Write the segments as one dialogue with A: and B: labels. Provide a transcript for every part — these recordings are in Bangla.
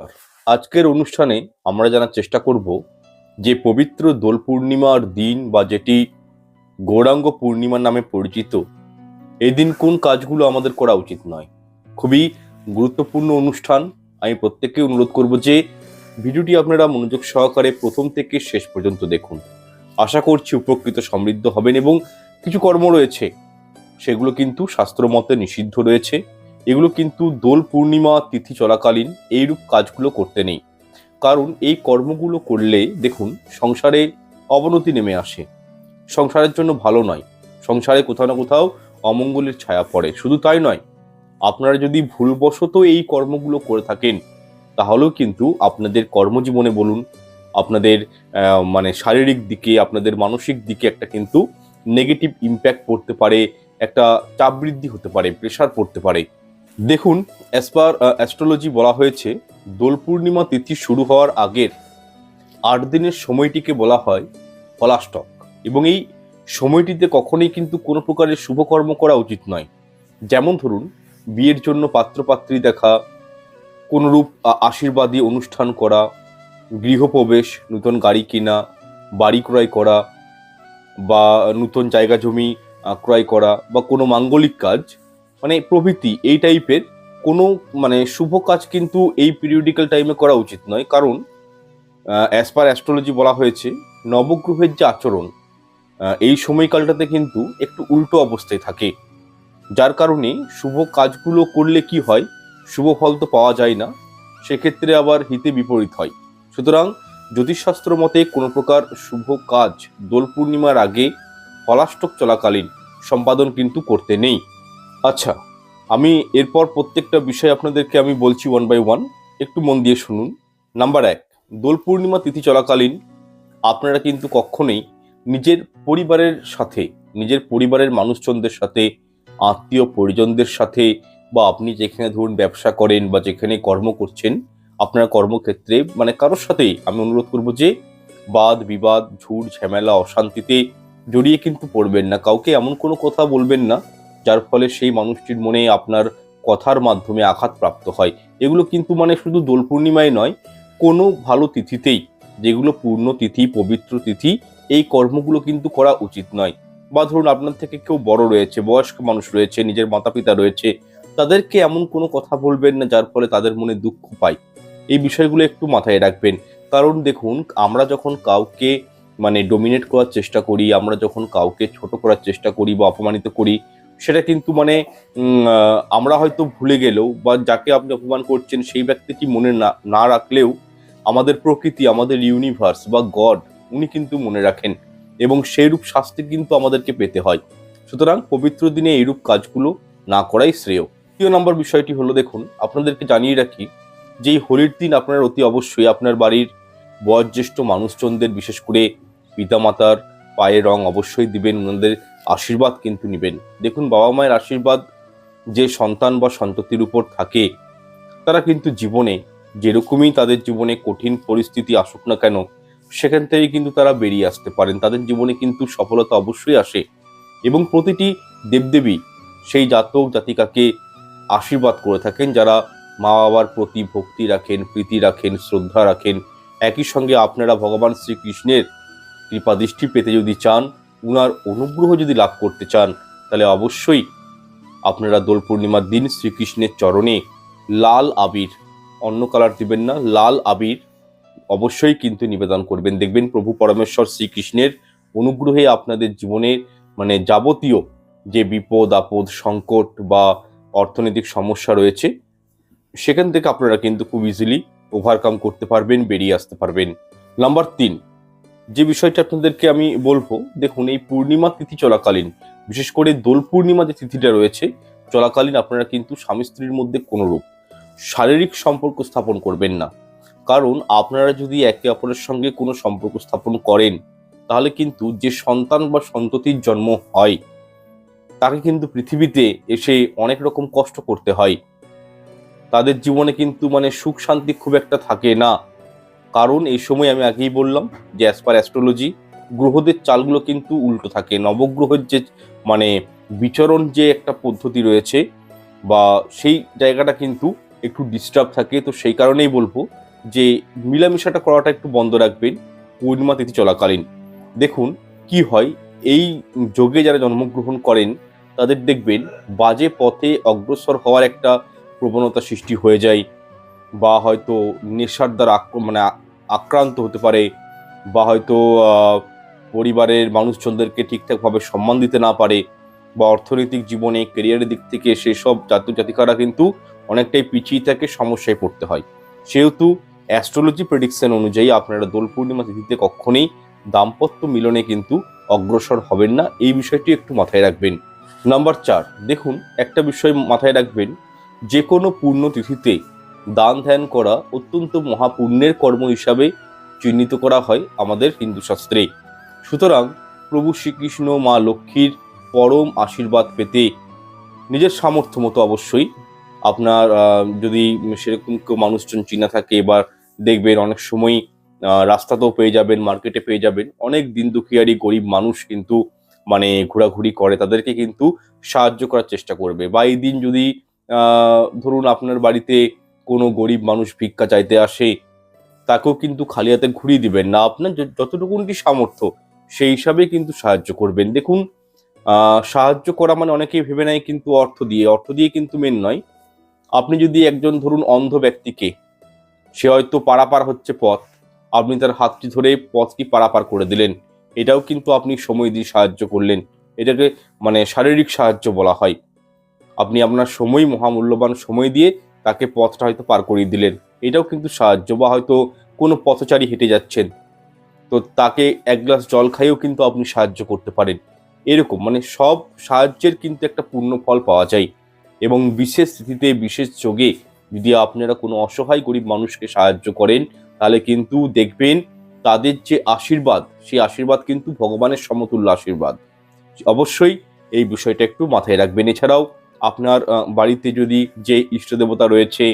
A: নমস্কার। আজকের অনুষ্ঠানে আমরা জানার চেষ্টা করব যে পবিত্র দোল পূর্ণিমার দিন বা যেটি গৌরাঙ্গ পূর্ণিমার নামে পরিচিত এই দিন কোন কাজগুলো আমাদের করা উচিত নয়? খুবই গুরুত্বপূর্ণ অনুষ্ঠান। আমি প্রত্যেককে অনুরোধ করব যে ভিডিওটি আপনারা মনোযোগ সহকারে প্রথম থেকে শেষ পর্যন্ত দেখুন। আশা করছি উপকৃত সমৃদ্ধ হবেন এবং কিছু কর্ম রয়েছে, সেগুলো কিন্তু শাস্ত্রমতে নিষিদ্ধ রয়েছে। এগুলো কিন্তু দোল পূর্ণিমা, তিথি চলাকালীন এইরূপ কাজগুলো করতে নেই। কারণ এই কর্মগুলো করলে, দেখুন, সংসারে অবনতি নেমে আসে। সংসারের জন্য ভালো নয়। সংসারে কোথাও না কোথাও অমঙ্গলের ছায়া পড়ে। শুধু তাই নয়, আপনারা যদি ভুলবশত এই কর্মগুলো করে থাকেন, তাহলেও কিন্তু আপনাদের কর্মজীবনে বলুন, আপনাদের মানে শারীরিক দিকে, আপনাদের মানসিক দিকে একটা কিন্তু নেগেটিভ ইম্প্যাক্ট পড়তে পারে, একটা চাপ বৃদ্ধি হতে পারে প্রেশার পড়তে পারে। দেখুন অ্যাজ পার অ্যাস্ট্রোলজি বলা হয়েছে, দোল পূর্ণিমা তিথি শুরু হওয়ার আগের আট দিনের সময়টিকে বলা হয় পলাষ্টক। এবং এই সময়টিতে কখনোই কিন্তু কোনো প্রকারের শুভকর্ম করা উচিত নয়। যেমন ধরুন, বিয়ের জন্য পাত্রপাত্রী দেখা, কোনোরূপ আশীর্বাদী অনুষ্ঠান করা, গৃহপ্রবেশ, নতুন গাড়ি কেনা, বাড়ি ক্রয় করা, বা নতুন জায়গা জমি ক্রয় করা, বা কোনো মাঙ্গলিক কাজ মানে প্রভৃতি এই টাইপের কোনো মানে শুভ কাজ কিন্তু এই পিরিয়ডিক্যাল টাইমে করা উচিত নয়। কারণ অ্যাজ পার অ্যাস্ট্রোলজি বলা হয়েছে, নবগ্রহের যে আচরণ এই সময়কালটাতে কিন্তু একটু উল্টো অবস্থায় থাকে। যার কারণে শুভ কাজগুলো করলে কি হয়? শুভ ফল তো পাওয়া যায় না। সেক্ষেত্রে আবার হিতে বিপরীত হয়। সুতরাং জ্যোতিষশাস্ত্র মতে কোনো প্রকার শুভ কাজ দোল পূর্ণিমার আগে পলাষ্টক চলাকালীন সম্পাদন কিন্তু করতে নেই। আচ্ছা আমি এরপর প্রত্যেকটা বিষয় আপনাদেরকে আমি বলছি ওয়ান বাই ওয়ান একটু মন দিয়ে শুনুন। নাম্বার এক, দোল পূর্ণিমা তিথি চলাকালীন আপনারা কিন্তু কখনোই নিজের পরিবারের সাথে, নিজের পরিবারের মানুষজনদের সাথে, আত্মীয় পরিজনদের সাথে বা আপনি যেখানে ধরুন ব্যবসা করেন বা যেখানে কর্ম করছেন, আপনার কর্মক্ষেত্রে মানে কারোর সাথেই আমি অনুরোধ করব যে বাদ, বিবাদ, ঝুট, ঝামেলা, অশান্তিতে জড়িয়ে কিন্তু পড়বেন না। কাউকে এমন কোনো কথা বলবেন না যার ফলে সেই মানুষটির মনে আপনার কথার মাধ্যমে আঘাত প্রাপ্ত হয়। এগুলো কিন্তু মানে শুধু দোল পূর্ণিমায় নয়, কোনো ভালো তিথিতেই, যেগুলো পূর্ণ তিথি, পবিত্র তিথি, এই কর্মগুলো কিন্তু করা উচিত নয়। বা ধরুন আপনার থেকে কেউ বড় রয়েছে, বয়স্ক মানুষ রয়েছে, নিজের মাতা পিতা রয়েছে, তাদেরকে এমন কোনো কথা বলবেন না যার ফলে তাদের মনে দুঃখ পায়। এই বিষয়গুলো একটু মাথায় রাখবেন। কারণ দেখুন, আমরা যখন কাউকে মানে ডোমিনেট করার চেষ্টা করি, আমরা যখন কাউকে ছোট করার চেষ্টা করি বা অপমানিত করি সেটা কিন্তু মানে আমরা হয়তো ভুলে গেলেও বা যাকে আপনি অপমান করছেন সেই ব্যক্তিটি মনে না না রাখলেও আমাদের প্রকৃতি, আমাদের ইউনিভার্স বা গড উনি কিন্তু মনে রাখেন এবং সেইরূপ শাস্তি কিন্তু আমাদেরকে পেতে হয়। সুতরাং পবিত্র দিনে এইরূপ কাজগুলো না করাই শ্রেয়। দ্বিতীয় নম্বর বিষয়টি হলো দেখুন, আপনাদেরকে জানিয়ে রাখি যে এই হোলির দিন আপনার অতি অবশ্যই আপনার বাড়ির বয়োজ্যেষ্ঠ মানুষজনদের, বিশেষ করে পিতামাতার পায়ে রং অবশ্যই দিবেন। ওনাদের আশীর্বাদ কিন্তু নেবেন। দেখুন, বাবা মায়ের আশীর্বাদ যে সন্তান বা সন্ততির উপর থাকে, তারা কিন্তু জীবনে যেরকমই তাদের জীবনে কঠিন পরিস্থিতি আসুক না কেন, সেখান থেকে কিন্তু তারা বেরিয়ে আসতে পারেন। তাদের জীবনে কিন্তু সফলতা অবশ্যই আসে এবং প্রতিটি দেবদেবী সেই জাতক জাতিকাকে আশীর্বাদ করে থাকেন, যারা মা বাবার প্রতি ভক্তি রাখেন, প্রীতি রাখেন, শ্রদ্ধা রাখেন। একই সঙ্গে আপনারা ভগবান শ্রীকৃষ্ণের কৃপা দৃষ্টি পেতে যদি চান উনার অনুগ্রহ যদি লাভ করতে চান, তাহলে অবশ্যই আপনারা দোল পূর্ণিমার দিন শ্রীকৃষ্ণের চরণে লাল আবির, অন্য কালার দিবেন না, লাল আবির অবশ্যই কিন্তু নিবেদন করবেন। দেখবেন প্রভু পরমেশ্বর শ্রীকৃষ্ণের অনুগ্রহে আপনাদের জীবনের মানে যাবতীয় যে বিপদ, আপদ, সংকট বা অর্থনৈতিক সমস্যা রয়েছে, সেখান থেকে আপনারা কিন্তু খুব ইজিলি ওভারকাম করতে পারবেন, বেরিয়ে আসতে পারবেন। নাম্বার তিন যে বিষয়টা আপনাদেরকে আমি বলব, দেখুন, এই পূর্ণিমা তিথি চলাকালীন, বিশেষ করে দোল পূর্ণিমা যে তিথিটা রয়েছে, চলাকালীন আপনারা কিন্তু স্বামী স্ত্রীর মধ্যে কোনোরূপ শারীরিক সম্পর্ক স্থাপন করবেন না। কারণ আপনারা যদি একে অপরের সঙ্গে কোনো সম্পর্ক স্থাপন করেন, তাহলে কিন্তু যে সন্তান বা সন্ততির জন্ম হয়, তাকে কিন্তু পৃথিবীতে এসে অনেক রকম কষ্ট করতে হয়। তাদের জীবনে কিন্তু মানে সুখ শান্তি খুব একটা থাকে না। কারণ এই সময় আমি আগেই বললাম যে অ্যাজ পার অ্যাস্ট্রোলজি গ্রহদের চালগুলো কিন্তু উল্টো থাকে। নবগ্রহের যে মানে বিচরণ যে একটা পদ্ধতি রয়েছে বা সেই জায়গাটা কিন্তু একটু ডিস্টার্ব থাকে। তো সেই কারণেই বলব যে মিলামিশাটা করাটা একটু বন্ধ রাখবেন, পূর্ণিমা তিথি চলাকালীন। দেখুন কি হয়, এই যোগে যারা জন্মগ্রহণ করেন, তাদের দেখবেন বাজে পথে অগ্রসর হওয়ার একটা প্রবণতা সৃষ্টি হয়ে যায় বা হয়তো নেশার দ্বারা মানে আক্রান্ত হতে পারে বা হয়তো পরিবারের মানুষজনদেরকে ঠিকঠাকভাবে সম্মান দিতে না পারে বা অর্থনৈতিক জীবনে কেরিয়ারের দিক থেকে সেসব জাতীয় জাতিকারা কিন্তু অনেকটাই পিছিয়ে থাকে, সমস্যায় পড়তে হয়। সেহেতু অ্যাস্ট্রোলজি প্রেডিকশন অনুযায়ী আপনারা দোল পূর্ণিমা তিথিতে কখনোই দাম্পত্য মিলনে কিন্তু অগ্রসর হবেন না। এই বিষয়টি একটু মাথায় রাখবেন। নাম্বার চার, দেখুন, একটা বিষয় মাথায় রাখবেন যে কোনো পূর্ণ তিথিতে দান ধ্যান করা অত্যন্ত মহাপুণ্যের কর্ম হিসাবে চিহ্নিত করা হয় আমাদের হিন্দু শাস্ত্রে। সুতরাং প্রভু শ্রীকৃষ্ণ, মা লক্ষ্মীর পরম আশীর্বাদ পেতে নিজের সামর্থ্য মতো অবশ্যই আপনার যদি সেরকম কেউ মানুষজন চিনা থাকে বা দেখবেন অনেক সময় রাস্তাতেও পেয়ে যাবেন, মার্কেটে পেয়ে যাবেন, অনেক দিন দুঃখিয়ারি গরিব মানুষ কিন্তু মানে ঘোরাঘুরি করে, তাদেরকে কিন্তু সাহায্য করার চেষ্টা করবে। বা এই দিন যদি ধরুন আপনার বাড়িতে কোনো গরিব মানুষ ভিক্ষা চাইতে আসে, তাকেও কিন্তু খালি হাতে ঘুরিয়ে দিবেন না। আপনার য- যতটুকুনটি সামর্থ্য, সেই হিসাবে কিন্তু সাহায্য করবেন। দেখুন সাহায্য করা মানে অনেকেই ভেবে নেয় কিন্তু অর্থ দিয়ে। অর্থ দিয়ে কিন্তু মেন নয়। আপনি যদি একজন ধরুন অন্ধ ব্যক্তিকে, সে হয়তো পারাপার হচ্ছে পথ, আপনি তার হাতটি ধরে পথটি পারাপার করে দিলেন। এটাও কিন্তু আপনি সময় দিয়ে সাহায্য করলেন। এটাকে মানে শারীরিক সাহায্য বলা হয়। আপনি আপনার সময়, মহামূল্যবান সময় দিয়ে তাকে পথটা হয়তো পার করিয়ে দিলেন। এটাও কিন্তু সাহায্য বা হয়তো কোনো পথচারী হেঁটে যাচ্ছেন। তো তাকে এক গ্লাস জল খাইয়েও কিন্তু আপনি সাহায্য করতে পারেন। এরকম মানে সব সাহায্যের কিন্তু একটা পূর্ণ ফল পাওয়া যায়। এবং বিশেষ স্থিতিতে, বিশেষ যোগে যদি আপনারা কোনো অসহায় গরিব মানুষকে সাহায্য করেন, তাহলে কিন্তু দেখবেন তাদের যে আশীর্বাদ, সেই আশীর্বাদ কিন্তু ভগবানের সমতুল্য আশীর্বাদ। অবশ্যই এই বিষয়টা একটু মাথায় রাখবেন। এছাড়াও আপনার বাড়িতে যদি যে ইষ্ট দেবতা রয়েছে,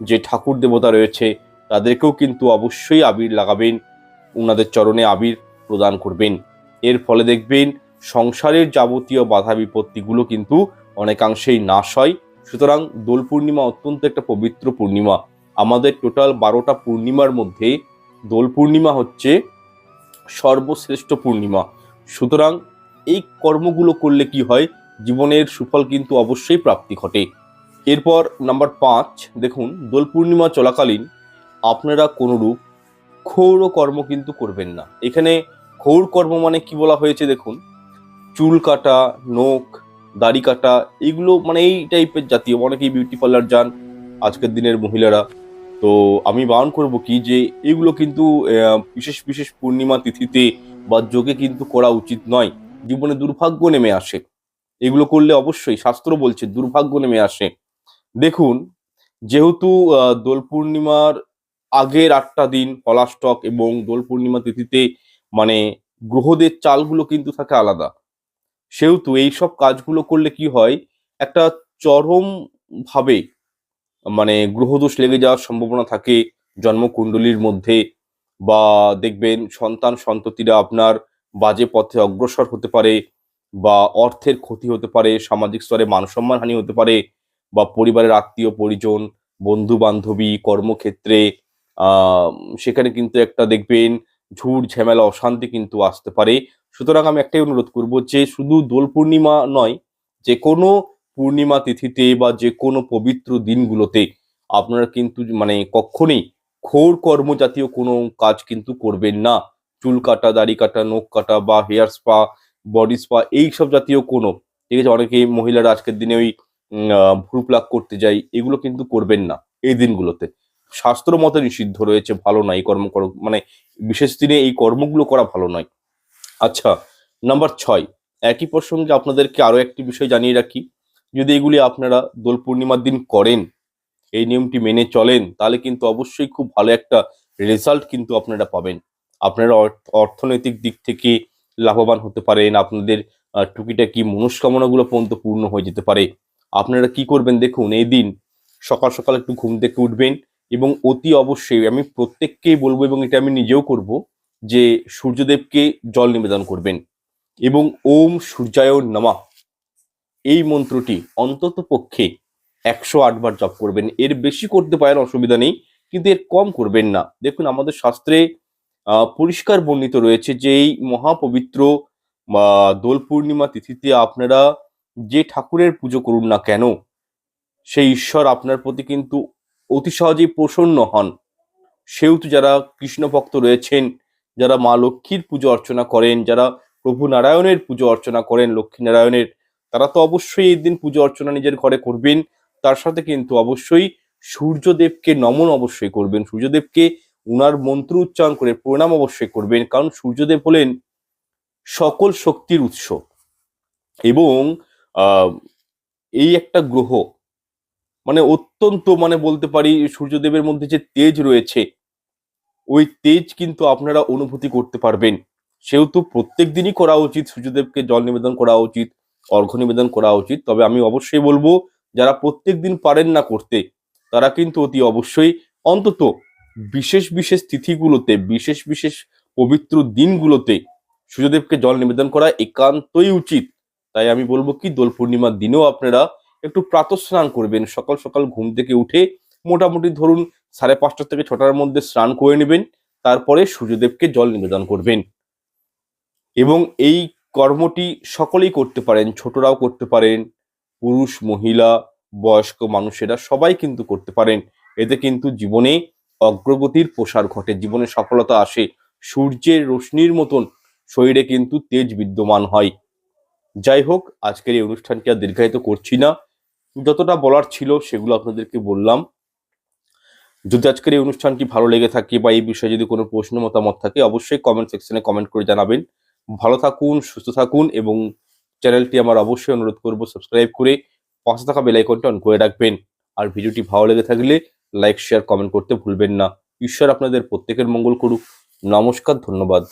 A: যে ঠাকুর দেবতা রয়েছে, তাদেরকেও কিন্তু অবশ্যই আবির লাগাবেন ওনাদের চরণে আবির প্রদান করবেন। এর ফলে দেখবেন, সংসারের যাবতীয় বাধা বিপত্তিগুলো কিন্তু অনেকাংশেই নাশ হয়। সুতরাং দোল পূর্ণিমা অত্যন্ত একটা পবিত্র পূর্ণিমা। আমাদের টোটাল বারোটা পূর্ণিমার মধ্যে দোল পূর্ণিমা হচ্ছে সর্বশ্রেষ্ঠ পূর্ণিমা। সুতরাং এই কর্মগুলো করলে কি হয়? জীবনের সুফল কিন্তু অবশ্যই প্রাপ্তি ঘটে। এরপর নাম্বার পাঁচ, দেখুন, দোল পূর্ণিমা চলাকালীন আপনারা কোনোরূপ ক্ষৌর কর্ম কিন্তু করবেন না। এখানে ক্ষৌর কর্ম মানে কি বলা হয়েছে দেখুন? চুল কাটা, নখ, দাড়ি কাটা, এগুলো মানে এই টাইপের জাতীয়। অনেকেই বিউটি পার্লার যান, আজকের দিনের মহিলারা। তো আমি বারণ করব কি যে এগুলো কিন্তু বিশেষ বিশেষ পূর্ণিমা তিথিতে বা যোগে কিন্তু করা উচিত নয়। জীবনে দুর্ভাগ্য নেমে আসে। এগুলো করলে অবশ্যই শাস্ত্র বলছে, দুর্ভাগ্য নেমে আসে। দেখুন, যেহেতু দোল পূর্ণিমার আগের আটটা দিন পলাষ্টক এবং দোল পূর্ণিমা তিথিতে মানে গ্রহদের চালগুলো কিন্তু থাকে আলাদা। সেহেতু এইসব কাজগুলো করলে কি হয়, একটা চরম ভাবে মানে গ্রহদোষ লেগে যাওয়ার সম্ভাবনা থাকে জন্মকুণ্ডলীর মধ্যে বা দেখবেন সন্তান সন্ততিরা আপনার বাজে পথে অগ্রসর হতে পারে বা অর্থের ক্ষতি হতে পারে, সামাজিক স্তরে মানসম্মানহানি হতে পারে, বা পরিবারের আত্মীয়, পরিজন বন্ধু বান্ধবী কর্মক্ষেত্রে সেখানে কিন্তু একটা দেখবেন ঝুট ঝামেলা, অশান্তি কিন্তু আসতে পারে। সুতরাং আমি একটাই অনুরোধ করব যে শুধু দোল পূর্ণিমা নয়, যে কোনো পূর্ণিমা তিথিতে বা যে কোনো পবিত্র দিনগুলোতে আপনারা কিন্তু মানে কখনই ঘোর কর্ম জাতীয় কোনো কাজ কিন্তু করবেন না। চুল কাটা, দাড়ি কাটা, নখ কাটা বা হেয়ার স্পা বডি স্পা এই সব জাতীয় কোনো, ঠিক আছে? অনেকেই মহিলারা আজকের দিনে ওই ভ্রু প্লাক করতে যায়, এগুলো কিন্তু করবেন না এই দিনগুলোতে। শাস্ত্র মতে নিষিদ্ধ রয়েছে, ভালো নয় এই কর্ম কর- মানে বিশেষ দিনে এই কর্মগুলো করা ভালো নয়। আচ্ছা নাম্বার ছয়, একই প্রসঙ্গে আপনাদেরকে আরও একটি বিষয় জানিয়ে রাখি। যদি এগুলি আপনারা দোল পূর্ণিমার দিন করেন, এই নিয়মটি মেনে চলেন, তাহলে কিন্তু অবশ্যই খুব ভালো একটা রেজাল্ট কিন্তু আপনারা পাবেন। আপনারা অর্থ- অর্থনৈতিক দিক থেকে লাভবান হতে পারেন আপনাদের টুকিটাকি মনস্কামনাগুলো পর্যন্ত পূর্ণ হয়ে যেতে পারে। আপনারা কি করবেন দেখুন, এই দিন সকাল সকাল একটু ঘুম থেকে উঠবেন এবং অতি অবশ্যই আমি প্রত্যেককেই বলব এবং এটা আমি নিজেও করব যে সূর্যদেবকে জল নিবেদন করবেন এবং ওম সূর্যায় নমা। এই মন্ত্রটি অন্তত পক্ষে একশো আটবার জপ করবেন। এর বেশি করতে পারেন অসুবিধা নেই, কিন্তু এর কম করবেন না। দেখুন, আমাদের শাস্ত্রে পরিষ্কার বর্ণিত রয়েছে যে এই মহাপবিত্র দোল পূর্ণিমা তিথিতে আপনারা যে ঠাকুরের পুজো করুন না কেন, সেই ঈশ্বর আপনার প্রতি কিন্তু অতি সহজেই প্রসন্ন হন। সেহেতু যারা কৃষ্ণ ভক্ত রয়েছেন, যারা মা লক্ষ্মীর পুজো অর্চনা করেন, যারা প্রভু নারায়ণের পুজো অর্চনা করেন, লক্ষ্মী নারায়ণের, তারা তো অবশ্যই এই দিন পুজো অর্চনা নিজের ঘরে করবেন। তার সাথে কিন্তু অবশ্যই সূর্যদেবকে নমন অবশ্যই করবেন। সূর্যদেবকে উনার মন্ত্র উচ্চারণ করে প্রণাম অবশ্যই করবেন, কারণ সূর্যদেব হলেন সকল শক্তির উৎস। এবং এই একটা গ্রহ মানে অত্যন্ত মানে বলতে পারি, সূর্যদেবের মধ্যে যে তেজ রয়েছে, ওই তেজ কিন্তু আপনারা অনুভূতি করতে পারবেন। সেহেতু প্রত্যেক দিনই করা উচিত, সূর্যদেবকে জল নিবেদন করা উচিত, অর্ঘ্য নিবেদন করা উচিত। তবে আমি অবশ্যই বলব, যারা প্রত্যেক দিন পারেন না করতে, তারা কিন্তু অতি অবশ্যই অন্তত বিশেষ বিশেষ তিথিগুলোতে, বিশেষ বিশেষ পবিত্র দিনগুলোতে সূর্যদেবকে জল নিবেদন করা একান্তই উচিত। তাই আমি বলব কি, দোল পূর্ণিমার দিনেও আপনারা একটু প্রাতঃস্নান করবেন। সকাল সকাল ঘুম থেকে উঠে মোটামুটি ধরুন সাড়ে পাঁচটা থেকে ছটার মধ্যে স্নান করে নেবেন, তারপরে সূর্যদেবকে জল নিবেদন করবেন। এবং এই কর্মটি সকলেই করতে পারেন, ছোটরাও করতে পারেন, পুরুষ, মহিলা, বয়স্ক মানুষেরা সবাই কিন্তু করতে পারেন। এতে কিন্তু জীবনে অগ্রগতির প্রসার ঘটে। জীবনে সফলতা আসে সূর্যের রশ্মির মতন, শরীরে কিন্তু তেজ বিদ্যমান হয়। যাই হোক, আজকের এই অনুষ্ঠানটি আর দীর্ঘায়িত করছি না। যতটা বলার ছিল সেগুলো আপনাদেরকে বললাম। যদি আজকের এই অনুষ্ঠানটি ভালো লেগে থাকে বা এই বিষয়ে যদি কোনো প্রশ্ন, মতামত থাকে, অবশ্যই কমেন্ট সেকশনে কমেন্ট করে জানাবেন। ভালো থাকুন, সুস্থ থাকুন এবং চ্যানেলটি আমার অবশ্যই অনুরোধ করব সাবস্ক্রাইব করে পাশে থাকা বেল আইকনটা অন করে রাখবেন। আর ভিডিওটি ভালো লেগে থাকলে লাইক শেয়ার কমেন্ট করতে ভুলবেন না। ঈশ্বর আপনাদের প্রত্যেকের মঙ্গল করুক। নমস্কার ধন্যবাদ।